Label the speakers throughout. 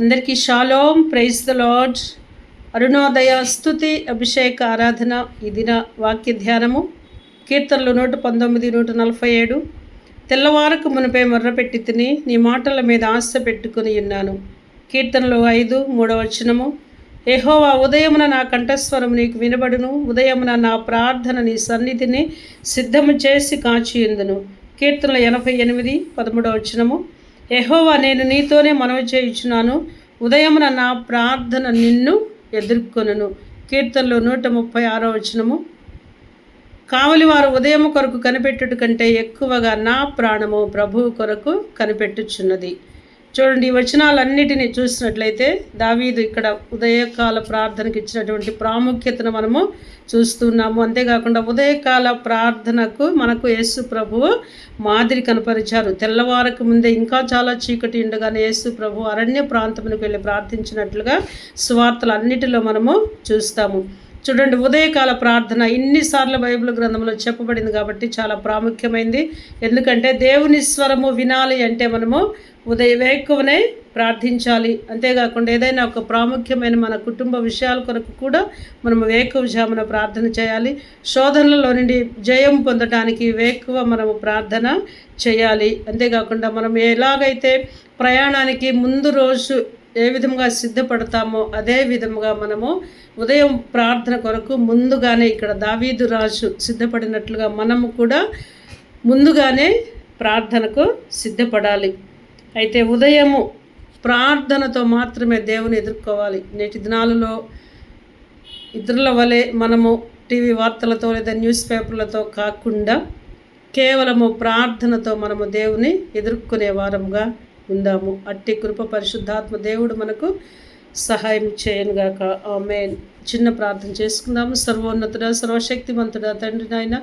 Speaker 1: అందరికీ shalom praise the lord. Arunodaya స్థుతి అభిషేక ఆరాధన ఈ దిన వాక్య ధ్యానము. కీర్తనలు నూట పంతొమ్మిది నూట నలభై ఏడు. తెల్లవారకు మునిపై మొర్రపెట్టి తిని నీ మాటల మీద ఆశ పెట్టుకుని ఉన్నాను. కీర్తనలు ఐదు మూడవ వచనము. ఏహోవా ఉదయమున నా కంఠస్వరం నీకు వినబడును. ఉదయమున నా ప్రార్థన నీ సన్నిధిని సిద్ధము చేసి కాచియుందును. కీర్తనలు ఎనభై ఎనిమిది పదమూడవ వచనము. ఎహోవా నేను నీతోనే మనవి చేయించున్నాను. ఉదయమున నా ప్రార్థన నిన్ను ఎదుర్కొనను. కీర్తనలో నూట ముప్పై ఆరో వచనము. కావలి వారు ఉదయం కొరకు కనిపెట్టుట కంటే ఎక్కువగా నా ప్రాణము ప్రభువు కొరకు కనిపెట్టుచున్నది. చూడండి ఈ వచనాలన్నిటినీ చూసినట్లయితే దావీదు ఇక్కడ ఉదయకాల ప్రార్థనకి ఇచ్చినటువంటి ప్రాముఖ్యతను మనము చూస్తున్నాము. అంతేకాకుండా ఉదయకాల ప్రార్థనకు మనకు యేసు ప్రభువు మాదిరి కనపరిచారు. తెల్లవారకు ముందే ఇంకా చాలా చీకటి ఉండగానే యేసు ప్రభు అరణ్య ప్రాంతమునికి వెళ్ళి ప్రార్థించినట్లుగా సువార్తలు అన్నిటిలో మనము చూస్తాము. చూడండి ఉదయకాల ప్రార్థన. ఇన్నిసార్లు బైబిల్ గ్రంథంలో చెప్పబడింది కాబట్టి చాలా ప్రాముఖ్యమైంది. ఎందుకంటే దేవుని స్వరము వినాలి అంటే మనము ఉదయ ఎక్కువనే ప్రార్థించాలి. అంతేకాకుండా ఏదైనా ఒక ప్రాముఖ్యమైన మన కుటుంబ విషయాల కొరకు కూడా మనము వేకువ జామున ప్రార్థన చేయాలి. శోధనలలో నుండి జయం పొందడానికి వేకువ మనము ప్రార్థన చేయాలి. అంతేకాకుండా మనం ఎలాగైతే ప్రయాణానికి ముందు రోజు ఏ విధంగా సిద్ధపడతామో అదే విధముగా మనము ఉదయం ప్రార్థన కొరకు ముందుగానే ఇక్కడ దావీదు రాజు సిద్ధపడినట్లుగా మనము కూడా ముందుగానే ప్రార్థనకు సిద్ధపడాలి. అయితే ఉదయము ప్రార్థనతో మాత్రమే దేవుని ఎదుర్కోవాలి. నేటి దినాలలో ఇతరుల వలె మనము టీవీ వార్తలతో లేదా న్యూస్ పేపర్లతో కాకుండా కేవలము ప్రార్థనతో మనము దేవుని ఎదుర్కొనే వారముగా ఉందాము. అట్టి కృప పరిశుద్ధాత్మ దేవుడు మనకు సహాయం చేయనుగాక. ఆమె చిన్న ప్రార్థన చేసుకుందాము. సర్వోన్నతుడ సర్వశక్తివంతుడ తండ్రి నాయన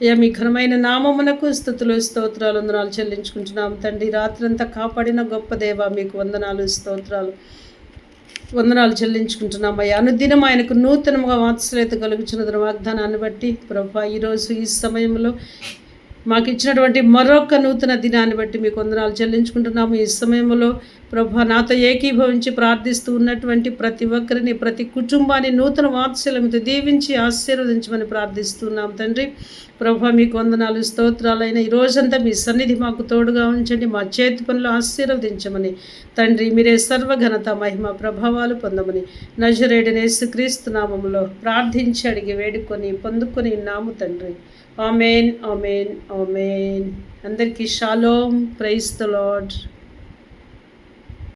Speaker 1: అయ్యా మీ ఘనమైన నామమునకు స్థుతులు స్తోత్రాలు వందనాలు చెల్లించుకుంటున్నాము. తండ్రి రాత్రంతా కాపాడిన గొప్ప దేవ మీకు వందనాలు స్తోత్రాలు వందనాలు చెల్లించుకుంటున్నాం అయ్యా అనుదినం ఆయనకు నూతనముగా వాత్సల్యత కలుగుచున్న వాగ్దానాన్ని బట్టి ప్రభా ఈరోజు ఈ సమయంలో మాకు ఇచ్చినటువంటి మరొక నూతన దినాన్ని బట్టి మీకు వందనాలు చెల్లించుకుంటున్నాము. ఈ సమయంలో ప్రభా నాతో ఏకీభవించి ప్రార్థిస్తూ ఉన్నటువంటి ప్రతి ఒక్కరిని ప్రతి కుటుంబాన్ని నూతన వాత్సల్యంతో దీవించి ఆశీర్వదించమని ప్రార్థిస్తున్నాం తండ్రి. ప్రభా మీకు వందనాలు స్తోత్రాలైన ఈ రోజంతా మీ సన్నిధి మాకు తోడుగా ఉంచండి మా చేతి పనులు ఆశీర్వదించమని తండ్రి మీరే సర్వఘనత మహిమ ప్రభావాలు పొందమని నజరేడనేసు క్రీస్తు నామములో ప్రార్థించి అడిగి వేడుకొని పొందుకొని నాము తండ్రి. ఆమెన్ ఆమెన్ ఆమెన్ అందరికీ షాలోమ్ ప్రైస్ ద లాడ్